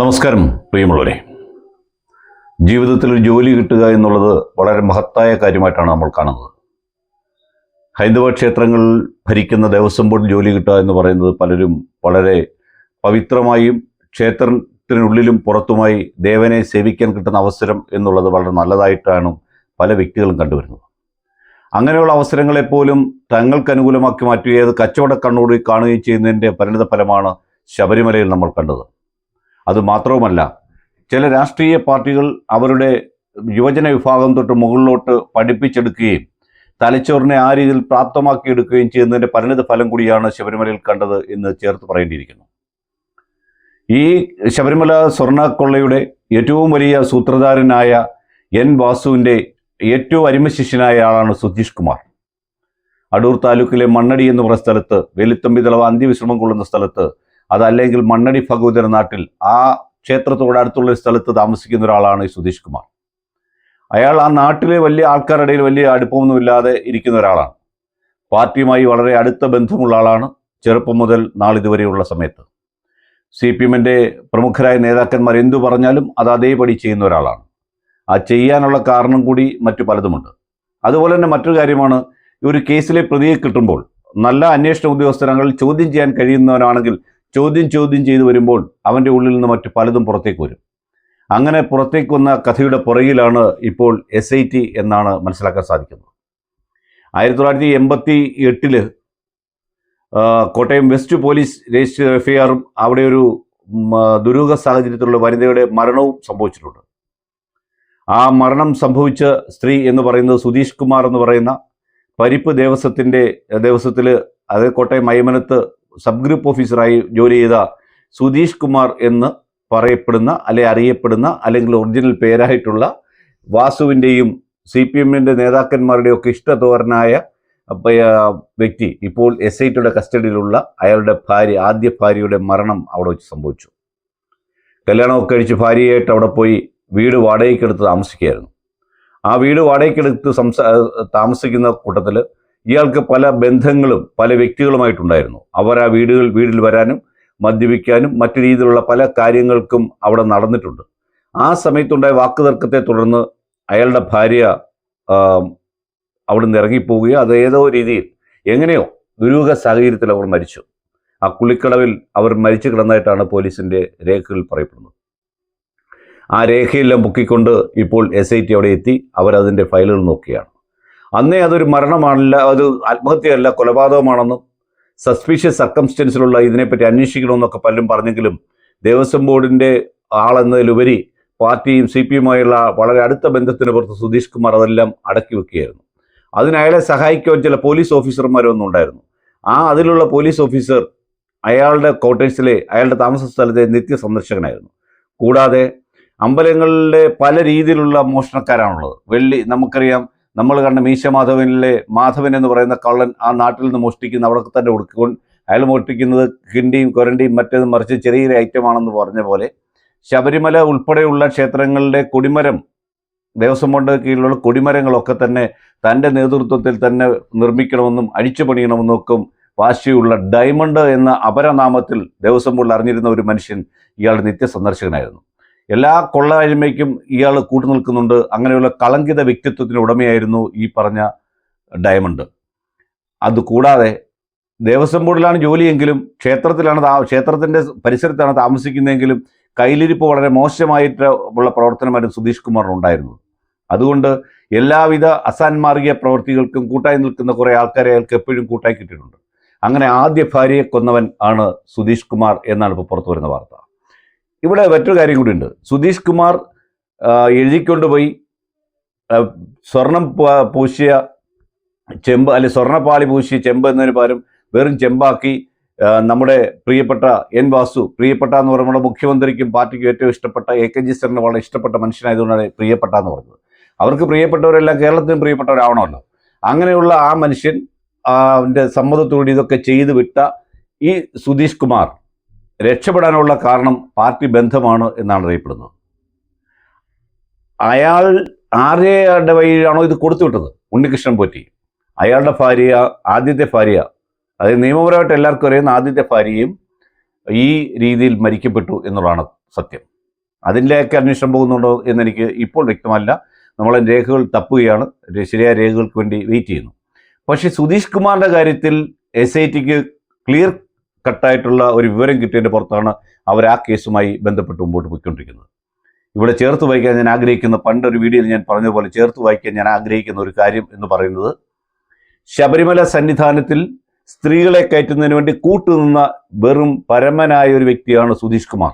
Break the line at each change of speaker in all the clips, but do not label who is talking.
നമസ്കാരം പ്രിയമുള്ളവരെ. ജീവിതത്തിൽ ഒരു ജോലി കിട്ടുക എന്നുള്ളത് വളരെ മഹത്തായ കാര്യമായിട്ടാണ് നമ്മൾ കാണുന്നത്. ഹൈന്ദവ ക്ഷേത്രങ്ങൾ ഭരിക്കുന്ന ദേവസ്വം ബോർഡ് ജോലി കിട്ടുക എന്ന് പറയുന്നത് പലരും വളരെ പവിത്രമായും ക്ഷേത്രത്തിനുള്ളിലും പുറത്തുമായി ദേവനെ സേവിക്കാൻ കിട്ടുന്ന അവസരം എന്നുള്ളത് വളരെ നല്ലതായിട്ടാണ് പല വ്യക്തികളും കണ്ടുവരുന്നത്. അങ്ങനെയുള്ള അവസരങ്ങളെപ്പോലും തങ്ങൾക്ക് അനുകൂലമാക്കി മാറ്റുകയത് കച്ചവട കണ്ണോടി കാണുകയും ചെയ്യുന്നതിന്റെ പരിണിത ഫലമാണ് ശബരിമലയിൽ നമ്മൾ കണ്ടത്. അത് മാത്രവുമല്ല ചില രാഷ്ട്രീയ പാർട്ടികൾ അവരുടെ യുവജന വിഭാഗം തൊട്ട് മുകളിലോട്ട് പഠിപ്പിച്ചെടുക്കുകയും തലച്ചോറിനെ ആ രീതിയിൽ പ്രാപ്തമാക്കിയെടുക്കുകയും ചെയ്യുന്നതിന്റെ പരിണിത ഫലം കൂടിയാണ് ശബരിമലയിൽ കണ്ടത് എന്ന് ചേർത്ത് പറയേണ്ടിയിരിക്കുന്നു. ഈ ശബരിമല സ്വർണക്കൊള്ളയുടെ ഏറ്റവും വലിയ സൂത്രധാരനായ എൻ വാസുവിന്റെ ഏറ്റവും അരിമശിഷ്യനായ ആളാണ് സുധീഷ് കുമാർ. അടൂർ താലൂക്കിലെ മണ്ണടി എന്ന് പറഞ്ഞ സ്ഥലത്ത് വെലുത്തമ്പി തളവ അന്ത്യവിശ്രമം കൊള്ളുന്ന സ്ഥലത്ത് അതല്ലെങ്കിൽ മണ്ണടി ഭഗവതിയുടെ നാട്ടിൽ ആ ക്ഷേത്രത്തോട് അടുത്തുള്ള ഒരു സ്ഥലത്ത് താമസിക്കുന്ന ഒരാളാണ് ഈ സുധീഷ് കുമാർ. അയാൾ ആ നാട്ടിലെ വലിയ ആൾക്കാരുടെ ഇടയിൽ വലിയ അടുപ്പമൊന്നുമില്ലാതെ ഇരിക്കുന്ന ഒരാളാണ്. പാർട്ടിയുമായി വളരെ അടുത്ത ബന്ധമുള്ള ആളാണ് ചെറുപ്പം മുതൽ നാളിതുവരെയുള്ള സമയത്ത്. സി പി എമ്മിന്റെ പ്രമുഖരായ നേതാക്കന്മാർ എന്തു പറഞ്ഞാലും അത് അതേപടി ചെയ്യുന്ന ഒരാളാണ്. ആ ചെയ്യാനുള്ള കാരണം കൂടി മറ്റു പലതുമുണ്ട്. അതുപോലെ തന്നെ മറ്റൊരു കാര്യമാണ് ഒരു കേസിലെ പ്രതിയെ കിട്ടുമ്പോൾ നല്ല അന്വേഷണ ഉദ്യോഗസ്ഥരങ്ങൾ ചോദ്യം ചെയ്യാൻ കഴിയുന്നവനാണെങ്കിൽ ചോദ്യം ചോദ്യം ചെയ്തു വരുമ്പോൾ അവന്റെ ഉള്ളിൽ നിന്ന് മറ്റു പലതും പുറത്തേക്ക് വരും. അങ്ങനെ പുറത്തേക്ക് വന്ന കഥയുടെ പുറകിലാണ് ഇപ്പോൾ എസ് ഐ ടി എന്നാണ് മനസ്സിലാക്കാൻ സാധിക്കുന്നത്. ആയിരത്തി തൊള്ളായിരത്തി എൺപത്തി എട്ടിൽ കോട്ടയം വെസ്റ്റ് പോലീസ് രജിസ്റ്റർ എഫ്ഐആറും അവിടെ ഒരു ദുരൂഹ സാഹചര്യത്തിലുള്ള വനിതയുടെ മരണവും സംഭവിച്ചിട്ടുണ്ട്. ആ മരണം സംഭവിച്ച സ്ത്രീ എന്ന് പറയുന്നത് സുധീഷ് കുമാർ എന്ന് പറയുന്ന പരിപ്പ് ദേവസ്വത്തിന്റെ ദേവസ്വത്തിൽ അതായത് കോട്ടയം മൈമനത്ത് സബ് ഗ്രൂപ്പ് ഓഫീസറായി ജോലി ചെയ്ത സുധീഷ് കുമാർ എന്ന് പറയപ്പെടുന്ന അല്ലെ അറിയപ്പെടുന്ന അല്ലെങ്കിൽ ഒറിജിനൽ പേരായിട്ടുള്ള വാസുവിന്റെയും സി പി എമ്മിന്റെ നേതാക്കന്മാരുടെയും ഒക്കെ ഇഷ്ടതോരനായ വ്യക്തി ഇപ്പോൾ എസ് ഐ ടിയുടെ കസ്റ്റഡിയിലുള്ള അയാളുടെ ഭാര്യ ആദ്യ ഭാര്യയുടെ മരണം അവിടെ വെച്ച് സംഭവിച്ചു. കല്യാണമൊക്കെ കഴിച്ച് ഭാര്യയായിട്ട് അവിടെ പോയി വീട് വാടകയ്ക്കെടുത്ത് താമസിക്കുകയായിരുന്നു. ആ വീട് വാടകയ്ക്കെടുത്ത് സംസാ താമസിക്കുന്ന കൂട്ടത്തിൽ ഇയാൾക്ക് പല ബന്ധങ്ങളും പല വ്യക്തികളുമായിട്ടുണ്ടായിരുന്നു. അവർ ആ വീടുകൾ വീടിൽ വരാനും മദ്യപിക്കാനും മറ്റു രീതിയിലുള്ള പല കാര്യങ്ങൾക്കും അവിടെ നടന്നിട്ടുണ്ട്. ആ സമയത്തുണ്ടായ വാക്കുതർക്കത്തെ തുടർന്ന് അയാളുടെ ഭാര്യ അവിടെ അവിടുന്ന് ഇറങ്ങിപ്പോവുകയോ അത് ഏതോ രീതിയിൽ എങ്ങനെയോ ദുരൂഹ സാഹചര്യത്തിൽ അവർ മരിച്ചു. ആ കുളിക്കടവിൽ അവർ മരിച്ചു കിടന്നതായിട്ടാണ് പോലീസിന്റെ രേഖകൾ പറയപ്പെടുന്നത്. ആ രേഖയെല്ലാം പൊക്കിക്കൊണ്ട് ഇപ്പോൾ എസ് ഐ ടി അവിടെ എത്തി. അവരതിന്റെ ഫയലുകൾ നോക്കുകയാണ്. അന്നേ അതൊരു മരണമാണല്ല അത് ആത്മഹത്യയല്ല കൊലപാതകമാണെന്നും സസ്പീഷ്യസ് സർക്കംസ്റ്റൻസിലുള്ള ഇതിനെപ്പറ്റി അന്വേഷിക്കണമെന്നൊക്കെ പലരും പറഞ്ഞെങ്കിലും ദേവസ്വം ബോർഡിന്റെ ആളെന്നതിലുപരി പാർട്ടിയും സി പി എമ്മുമായുള്ള വളരെ അടുത്ത ബന്ധത്തിന് പുറത്ത് സുധീഷ് കുമാർ അതെല്ലാം അടക്കി വെക്കുകയായിരുന്നു. അതിന് അയാളെ സഹായിക്കുവാൻ ചില പോലീസ് ഓഫീസർമാരൊന്നും ഉണ്ടായിരുന്നു. ആ അതിലുള്ള പോലീസ് ഓഫീസർ അയാളുടെ കോട്ടേഴ്സിലെ അയാളുടെ താമസ സ്ഥലത്തെ നിത്യ സന്ദർശകനായിരുന്നു. കൂടാതെ അമ്പലങ്ങളിലെ പല രീതിയിലുള്ള മോഷണക്കാരാണുള്ളത്. വെള്ളി നമുക്കറിയാം നമ്മൾ കണ്ട മീശ മാധവനിലെ മാധവൻ എന്ന് പറയുന്ന കള്ളൻ ആ നാട്ടിൽ നിന്ന് മോഷ്ടിക്കുന്ന അവിടെ തന്നെ കൊടുക്കൊണ്ട് അയാൾ മോഷ്ടിക്കുന്നത് കിണ്ടിയും കൊരണ്ടിയും മറ്റേതും മറിച്ച് ചെറിയൊരു ഐറ്റം ഐറ്റമാണെന്ന് പറഞ്ഞ പോലെ ശബരിമല ഉൾപ്പെടെയുള്ള ക്ഷേത്രങ്ങളുടെ കൊടിമരം ദേവസ്വം ബോർഡ് കീഴിലുള്ള കൊടിമരങ്ങളൊക്കെ തന്നെ തന്റെ നേതൃത്വത്തിൽ തന്നെ നിർമ്മിക്കണമെന്നും അഴിച്ചു പണിയണമെന്നും ഒക്കെ വാശിയുള്ള ഡയമണ്ട് എന്ന അപരനാമത്തിൽ ദേവസ്വം ബോർഡിൽ അറിഞ്ഞിരുന്ന ഒരു മനുഷ്യൻ ഇയാൾ നിത്യ സന്ദർശകനായിരുന്നു എല്ലാ കൊള്ളായ്മയ്ക്കും ഇയാൾ കൂട്ടു നിൽക്കുന്നുണ്ട്. അങ്ങനെയുള്ള കളങ്കിത വ്യക്തിത്വത്തിന് ഉടമയായിരുന്നു ഈ പറഞ്ഞ ഡയമണ്ട്. അതുകൂടാതെ ദേവസ്വം ബോർഡിലാണ് ജോലിയെങ്കിലും ക്ഷേത്രത്തിലാണ് താ ക്ഷേത്രത്തിന്റെ പരിസരത്താണ് താമസിക്കുന്നതെങ്കിലും കയ്യിലിരിപ്പ് വളരെ മോശമായിട്ട് ഉള്ള പ്രവർത്തനമായിരുന്നു സുധീഷ് കുമാറിനുണ്ടായിരുന്നത് അതുകൊണ്ട് എല്ലാവിധ അസാൻമാർഗിക പ്രവൃത്തികൾക്കും കൂട്ടായി നിൽക്കുന്ന കുറേ ആൾക്കാരെ അയാൾക്ക് എപ്പോഴും കൂട്ടായി കിട്ടിയിട്ടുണ്ട്. അങ്ങനെ ആദ്യ ഭാര്യയെ കൊന്നവൻ ആണ് സുധീഷ് കുമാർ എന്നാണ് ഇപ്പോൾ പുറത്തു വരുന്ന വാർത്ത. ഇവിടെ മറ്റൊരു കാര്യം കൂടിയുണ്ട് സുധീഷ് കുമാർ എഴുതിക്കൊണ്ടുപോയി സ്വർണം പൂശിയ ചെമ്പ് അല്ലെ സ്വർണപ്പാളി പൂശിയ ചെമ്പ് എന്നതിന് പകരം വെറും ചെമ്പാക്കി നമ്മുടെ പ്രിയപ്പെട്ട എൻ വാസു പ്രിയപ്പെട്ട എന്ന് പറയുമ്പോൾ നമ്മുടെ മുഖ്യമന്ത്രിക്കും പാർട്ടിക്കും ഏറ്റവും ഇഷ്ടപ്പെട്ട എ കെ ജി സെറിന് വളരെ ഇഷ്ടപ്പെട്ട മനുഷ്യനായതുകൊണ്ടാണ് പ്രിയപ്പെട്ട എന്ന് പറഞ്ഞത്. അവർക്ക് പ്രിയപ്പെട്ടവരെല്ലാം കേരളത്തിനും പ്രിയപ്പെട്ടവരാവണമല്ലോ. അങ്ങനെയുള്ള ആ മനുഷ്യൻ അവന്റെ സമ്മതത്തോടെ ഇതൊക്കെ ചെയ്തു വിട്ട ഈ സുധീഷ് കുമാർ രക്ഷപ്പെടാനുള്ള കാരണം പാർട്ടി ബന്ധമാണ് എന്നാണ് അറിയപ്പെടുന്നത്. അയാൾ ആരുടെ വഴിയാണോ ഇത് കൊടുത്തുവിട്ടത് ഉണ്ണികൃഷ്ണൻ പോറ്റി. അയാളുടെ ഭാര്യ ആദ്യത്തെ ഭാര്യ അതായത് നിയമപരമായിട്ട് എല്ലാവർക്കും അറിയുന്ന ആദ്യത്തെ ഭാര്യയും ഈ രീതിയിൽ മരിക്കപ്പെട്ടു എന്നുള്ളതാണ് സത്യം. അതിന്റെയൊക്കെ അന്വേഷണം പോകുന്നുണ്ടോ എന്നെനിക്ക് ഇപ്പോൾ വ്യക്തമല്ല. നമ്മൾ രേഖകൾ തപ്പുകയാണ്. ശരിയായ രേഖകൾക്ക് വേണ്ടി വെയിറ്റ് ചെയ്യുന്നു. പക്ഷേ സുധീഷ് കുമാറിന്റെ കാര്യത്തിൽ എസ് ഐ ടിക്ക് ക്ലിയർ കട്ടായിട്ടുള്ള ഒരു വിവരം കിട്ടിയതിന്റെ പുറത്താണ് അവർ ആ കേസുമായി ബന്ധപ്പെട്ട് മുമ്പോട്ട് പോയിക്കൊണ്ടിരിക്കുന്നത്. ഇവിടെ ചേർത്ത് വായിക്കാൻ ഞാൻ ആഗ്രഹിക്കുന്ന പണ്ടൊരു വീഡിയോയിൽ ഞാൻ പറഞ്ഞതുപോലെ ചേർത്ത് വായിക്കാൻ ഞാൻ ആഗ്രഹിക്കുന്ന ഒരു കാര്യം എന്ന് പറയുന്നത് ശബരിമല സന്നിധാനത്തിൽ സ്ത്രീകളെ കയറ്റുന്നതിന് വേണ്ടി കൂട്ടുനിന്ന വെറും പരമനായ ഒരു വ്യക്തിയാണ് സുധീഷ് കുമാർ.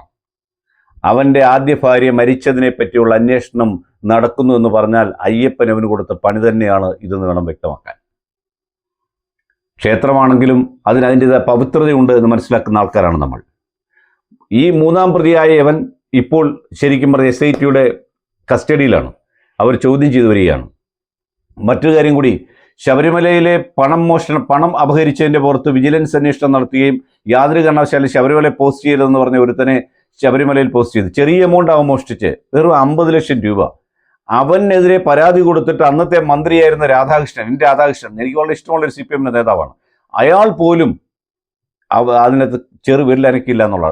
അവന്റെ ആദ്യ ഭാര്യ മരിച്ചതിനെ പറ്റിയുള്ള അന്വേഷണം നടക്കുന്നു എന്ന് പറഞ്ഞാൽ അയ്യപ്പൻ അവന് കൊടുത്ത പണി തന്നെയാണ് ഇതെന്ന് വേണം വ്യക്തമാക്കാൻ. ക്ഷേത്രമാണെങ്കിലും അതിന് അതിന്റെതായ പവിത്രതയുണ്ട് എന്ന് മനസ്സിലാക്കുന്ന ആൾക്കാരാണ് നമ്മൾ. ഈ മൂന്നാം പ്രതിയായ ഇവൻ ഇപ്പോൾ ശരിക്കും പറഞ്ഞ എസ് ഐ ടിയുടെ കസ്റ്റഡിയിലാണ്. അവർ ചോദ്യം ചെയ്തു വരികയാണ്. മറ്റൊരു കാര്യം കൂടി ശബരിമലയിലെ പണം മോഷണം പണം അപഹരിച്ചതിന്റെ പുറത്ത് വിജിലൻസ് അന്വേഷണം നടത്തുകയും യാതൊരു കാരണവശാലും ശബരിമല പോസ്റ്റ് ചെയ്തതെന്ന് പറഞ്ഞ ഒരുത്തനെ ശബരിമലയിൽ പോസ്റ്റ് ചെയ്തു. ചെറിയ എമൗണ്ട് അവൻ മോഷ്ടിച്ച് വെറും അമ്പത് ലക്ഷം രൂപ. അവനെതിരെ പരാതി കൊടുത്തിട്ട് അന്നത്തെ മന്ത്രിയായിരുന്ന രാധാകൃഷ്ണൻ എൻ രാധാകൃഷ്ണൻ എനിക്ക് വളരെ ഇഷ്ടമുള്ള ഒരു സി പി എമ്മിന്റെ നേതാവാണ്. അയാൾ പോലും അതിനകത്ത് ചെറു വിരലനക്കില്ല എന്നുള്ള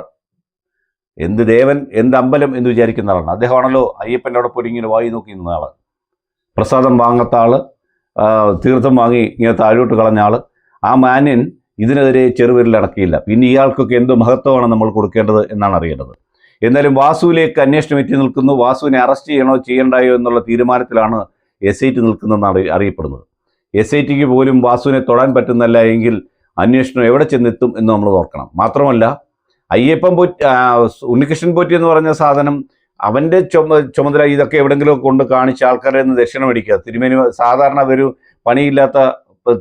എന്ത് ദേവൻ എന്ത് അമ്പലം എന്ന് വിചാരിക്കുന്ന ആളാണ്. അദ്ദേഹമാണല്ലോ അയ്യപ്പന്റെ അവിടെ പോയി ഇങ്ങനെ വായി നോക്കി നിന്ന ആൾ. പ്രസാദം വാങ്ങാത്ത ആൾ തീർത്ഥം വാങ്ങി ഇങ്ങനെ താഴോട്ട് കളഞ്ഞ ആൾ. ആ മാന്യൻ ഇതിനെതിരെ ചെറുവിരലടക്കിയില്ല പിന്നെ ഇയാൾക്കൊക്കെ എന്ത് മഹത്വമാണ് നമ്മൾ കൊടുക്കേണ്ടത് എന്നാണ് അറിയേണ്ടത്. എന്നാലും വാസുവിലേക്ക് അന്വേഷണം എത്തി നിൽക്കുന്നു. വാസുവിനെ അറസ്റ്റ് ചെയ്യണോ ചെയ്യണ്ടായോ എന്നുള്ള തീരുമാനത്തിലാണ് എസ് ഐ ടി നിൽക്കുന്നതെന്നാണ് അറിയപ്പെടുന്നത്. എസ് ഐ ടിക്ക് പോലും വാസുവിനെ തൊടാൻ പറ്റുന്നല്ല എങ്കിൽ അന്വേഷണം എവിടെ ചെന്നെത്തും എന്ന് നമ്മൾ ഓർക്കണം. മാത്രമല്ല അയ്യപ്പൻ പോറ്റി ഉണ്ണികൃഷ്ണൻ പോറ്റി എന്ന് പറഞ്ഞ സാധനം അവന്റെ ചുമ ചുമതല ഇതൊക്കെ എവിടെയെങ്കിലും കൊണ്ട് കാണിച്ച് ആൾക്കാരെ നിന്ന് ദക്ഷിണ മേടിക്കുക. തിരുമേനി സാധാരണ ഒരു പണിയില്ലാത്ത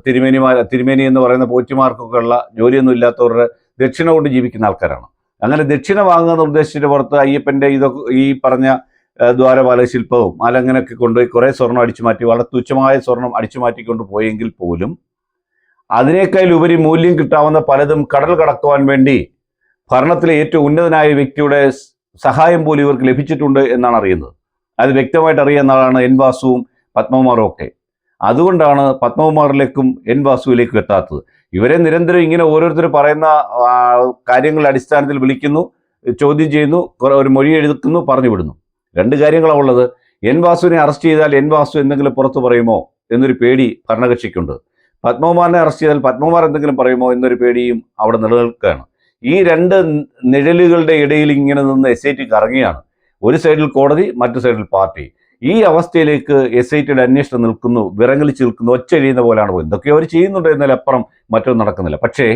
തിരുമേനിമാർ തിരുമേനി എന്ന് പറയുന്ന പോറ്റിമാർക്കൊക്കെ ഉള്ള ജോലിയൊന്നും ഇല്ലാത്തവരുടെ ദക്ഷിണ കൊണ്ട് ജീവിക്കുന്ന ആൾക്കാരാണ്. അങ്ങനെ ദക്ഷിണ വാങ്ങുന്ന ഉദ്ദേശിച്ചിട്ട് പുറത്ത് അയ്യപ്പന്റെ ഇതൊക്കെ ഈ പറഞ്ഞ ദ്വാരപാല ശില്പവും അലങ്ങനൊക്കെ കൊണ്ടുപോയി കുറേ സ്വർണം അടിച്ചു മാറ്റി വളരെ തുച്ഛമായ സ്വർണം അടിച്ചു മാറ്റിക്കൊണ്ട് പോയെങ്കിൽ പോലും അതിനേക്കാൾ ഉപരി മൂല്യം കിട്ടാവുന്ന പലതും കടൽ കടക്കുവാൻ വേണ്ടി ഭരണത്തിലെ ഏറ്റവും ഉന്നതനായ വ്യക്തിയുടെ സഹായം പോലും ഇവർക്ക് ലഭിച്ചിട്ടുണ്ട് എന്നാണ് അറിയുന്നത്. അത് വ്യക്തമായിട്ട് അറിയുന്ന ആളാണ് എൻ വാസുവും പത്മകുമാറും ഒക്കെ. അതുകൊണ്ടാണ് പത്മകുമാറിലേക്കും എൻ വാസുവിലേക്കും എത്താത്തത്. ഇവരെ നിരന്തരം ഇങ്ങനെ ഓരോരുത്തർ പറയുന്ന കാര്യങ്ങളുടെ അടിസ്ഥാനത്തിൽ വിളിക്കുന്നു ചോദ്യം ചെയ്യുന്നു ഒരു മൊഴി എഴുതുന്നു പറഞ്ഞു വിടുന്നു. രണ്ട് കാര്യങ്ങളാണ് ഉള്ളത്. എൻ വാസുവിനെ അറസ്റ്റ് ചെയ്താൽ എൻ വാസു എന്തെങ്കിലും പുറത്തു പറയുമോ എന്നൊരു പേടി ഭരണകക്ഷിക്കുണ്ട്. പത്മകുമാറിനെ അറസ്റ്റ് ചെയ്താൽ പത്മകുമാർ എന്തെങ്കിലും പറയുമോ എന്നൊരു പേടിയും അവിടെ നിലനിൽക്കുകയാണ്. ഈ രണ്ട് നിഴലുകളുടെ ഇടയിൽ ഇങ്ങനെ നിന്ന് എസ് ഐ ടി കറങ്ങിയാണ് ഒരു സൈഡിൽ കോടതി മറ്റു സൈഡിൽ പാർട്ടി. ഈ അവസ്ഥയിലേക്ക് എസ് ഐ ടിയുടെ അന്വേഷണം നിൽക്കുന്നു വിറങ്ങലിച്ച് നിൽക്കുന്നു ഒച്ചഴിയുന്ന പോലെയാണ് പോകുന്നത് എന്തൊക്കെ അവർ ചെയ്യുന്നുണ്ട് എന്നതിലപ്പുറം മറ്റൊന്നും നടക്കുന്നില്ല. പക്ഷേ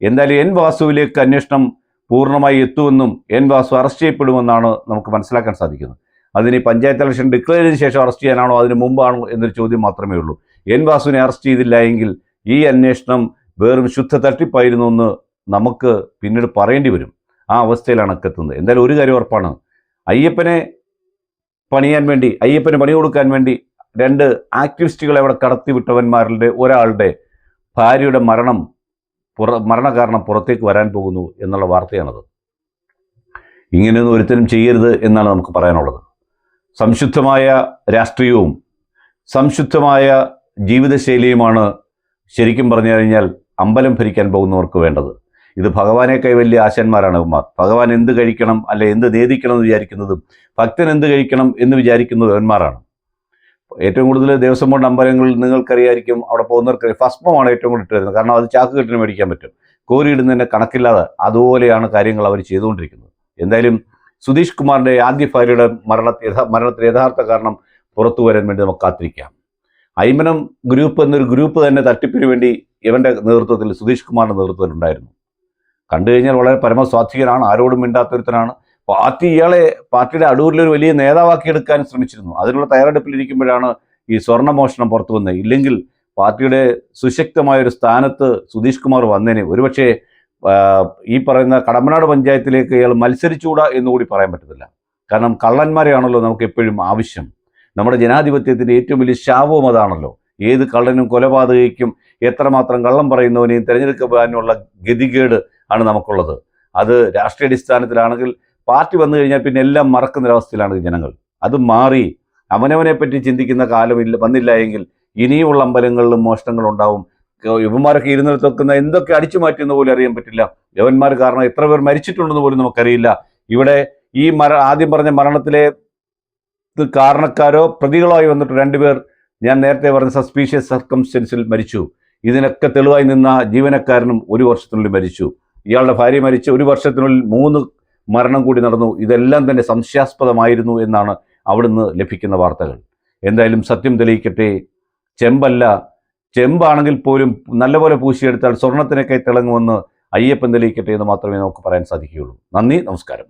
എന്തായാലും എൻ വാസുവിലേക്ക് അന്വേഷണം പൂർണമായി എത്തുമെന്നും എൻ വാസു അറസ്റ്റ് ചെയ്യപ്പെടുമെന്നാണ് നമുക്ക് മനസ്സിലാക്കാൻ സാധിക്കുന്നത്. അതിന് പഞ്ചായത്ത് ഇലക്ഷൻ ഡിക്ലെയർ ചെയ്തതിനു ശേഷം അറസ്റ്റ് ചെയ്യാനാണോ അതിന് മുമ്പാണോ എന്നൊരു ചോദ്യം മാത്രമേ ഉള്ളൂ. എൻ വാസുവിനെ അറസ്റ്റ് ചെയ്തില്ല എങ്കിൽ ഈ അന്വേഷണം വെറും ശുദ്ധ തട്ടിപ്പായിരുന്നു എന്ന് നമുക്ക് പിന്നീട് പറയേണ്ടി വരും. ആ അവസ്ഥയിലാണ് എത്തുന്നത് എന്തായാലും ഒരു കാര്യം ഉറപ്പാണ്. അയ്യപ്പനെ പണിയാൻ വേണ്ടി അയ്യപ്പന് പണി കൊടുക്കാൻ വേണ്ടി രണ്ട് ആക്ടിവിസ്റ്റുകളെ അവിടെ കടത്തി വിട്ടവന്മാരുടെ ഒരാളുടെ ഭാര്യയുടെ മരണം പുറ മരണകാരണം പുറത്തേക്ക് വരാൻ പോകുന്നു എന്നുള്ള വാർത്തയാണത്. ഇങ്ങനെയൊന്നും ഒരുത്തരും ചെയ്യരുത് എന്നാണ് നമുക്ക് പറയാനുള്ളത്. സംശുദ്ധമായ രാഷ്ട്രീയവും സംശുദ്ധമായ ജീവിതശൈലിയുമാണ് ശരിക്കും പറഞ്ഞു കഴിഞ്ഞാൽ അമ്പലം ഭരിക്കാൻ പോകുന്നവർക്ക് വേണ്ടത്. ഇത് ഭഗവാനെ വലിയ ആശാന്മാരാണ് ഇവന്മാർ ഭഗവാൻ എന്ത് കഴിക്കണം അല്ലെ എന്ത് നേദിക്കണം എന്ന് വിചാരിക്കുന്നതും ഭക്തൻ എന്ത് കഴിക്കണം എന്ന് വിചാരിക്കുന്നത് അവന്മാരാണ്. ഏറ്റവും കൂടുതൽ ദേവസ്വം ബോർഡ് അമ്പലങ്ങളിൽ നിങ്ങൾക്കറിയായിരിക്കും അവിടെ പോകുന്നവർക്ക് ഭസ്മമാണ് ഏറ്റവും കൂടുതൽ ഇട്ട് വരുന്നത് കാരണം അത് ചാക്ക് കെട്ടിന് മേടിക്കാൻ പറ്റും. കോരിയിടുന്നതിന്റെ കണക്കില്ലാതെ അതുപോലെയാണ് കാര്യങ്ങൾ അവർ ചെയ്തുകൊണ്ടിരിക്കുന്നത്. എന്തായാലും സുധീഷ് കുമാറിന്റെ ആദ്യ ഭാര്യയുടെ മരണ മരണത്തിന് യഥാർത്ഥ കാരണം പുറത്തു വരാൻ വേണ്ടി നമുക്ക് കാത്തിരിക്കാം. അയ്മനം ഗ്രൂപ്പ് എന്നൊരു ഗ്രൂപ്പ് തന്നെ തട്ടിപ്പിന് വേണ്ടി ഇവന്റെ നേതൃത്വത്തിൽ സുധീഷ് കുമാറിന്റെ നേതൃത്വത്തിൽ ഉണ്ടായിരുന്നു കണ്ടു കഴിഞ്ഞാൽ വളരെ പരമസ്വാത്വികനാണ് ആരോടും മിണ്ടാത്തൊരുത്തനാണ്. പാർട്ടി ഇയാളെ പാർട്ടിയുടെ അടൂരിലൊരു വലിയ നേതാവാക്കി എടുക്കാൻ ശ്രമിച്ചിരുന്നു. അതിനുള്ള തയ്യാറെടുപ്പിലിരിക്കുമ്പോഴാണ് ഈ സ്വർണമോഷണം പുറത്തു വന്നത്. ഇല്ലെങ്കിൽ പാർട്ടിയുടെ സുശക്തമായ ഒരു സ്ഥാനത്ത് സുധീഷ് കുമാർ വന്നേനെ. ഒരുപക്ഷെ ഈ പറയുന്ന കടമ്പനാട് പഞ്ചായത്തിലേക്ക് ഇയാൾ മത്സരിച്ചുകൂടാ എന്നുകൂടി പറയാൻ പറ്റത്തില്ല. കാരണം കള്ളന്മാരെയാണല്ലോ നമുക്ക് എപ്പോഴും ആവശ്യം. നമ്മുടെ ജനാധിപത്യത്തിന്റെ ഏറ്റവും വലിയ ശാപവും അതാണല്ലോ. ഏത് കള്ളനും കൊലപാതകയ്ക്കും എത്രമാത്രം കള്ളം പറയുന്നവനെയും തിരഞ്ഞെടുക്കാനുള്ള ഗതികേട് ആണ് നമുക്കുള്ളത്. അത് രാഷ്ട്രീയ അടിസ്ഥാനത്തിലാണെങ്കിൽ പാർട്ടി വന്നു കഴിഞ്ഞാൽ പിന്നെ എല്ലാം മറക്കുന്ന ഒരവസ്ഥയിലാണ് ജനങ്ങൾ. അത് മാറി അവനവനെ പറ്റി ചിന്തിക്കുന്ന കാലം ഇല്ല വന്നില്ല എങ്കിൽ ഇനിയുമുള്ള അമ്പലങ്ങളിലും മോഷണങ്ങളുണ്ടാവും. ഉണ്ടാവും യുവന്മാരൊക്കെ ഇരുന്നിടത്തൊക്കുന്ന എന്തൊക്കെ അടിച്ചു മാറ്റുന്ന പോലും അറിയാൻ പറ്റില്ല. യവന്മാർ കാരണം എത്ര പേർ മരിച്ചിട്ടുണ്ടെന്ന് പോലും നമുക്കറിയില്ല. ഇവിടെ ഈ മര ആദ്യം പറഞ്ഞ മരണത്തിലെ കാരണക്കാരോ പ്രതികളോ ആയി വന്നിട്ട് രണ്ടുപേർ ഞാൻ നേരത്തെ പറഞ്ഞ സസ്പീഷ്യസ് സർക്കംസ്റ്റൻസിൽ മരിച്ചു. ഇതിനൊക്കെ തെളിവായി നിന്ന ജീവനക്കാരനും ഒരു വർഷത്തിനുള്ളിൽ മരിച്ചു. ഇയാളുടെ ഭാര്യ മരിച്ച് ഒരു വർഷത്തിനുള്ളിൽ മൂന്ന് മരണം കൂടി നടന്നു. ഇതെല്ലാം തന്നെ സംശയാസ്പദമായിരുന്നു എന്നാണ് അവിടുന്ന് ലഭിക്കുന്ന വാർത്തകൾ. എന്തായാലും സത്യം തെളിയിക്കട്ടെ. ചെമ്പല്ല ചെമ്പാണെങ്കിൽ പോലും നല്ലപോലെ പൂശിയെടുത്താൽ സ്വർണത്തിനൊക്കെ തിളങ്ങുമെന്ന് അയ്യപ്പൻ തെളിയിക്കട്ടെ എന്ന് മാത്രമേ നമുക്ക് പറയാൻ സാധിക്കുകയുള്ളൂ. നന്ദി നമസ്കാരം.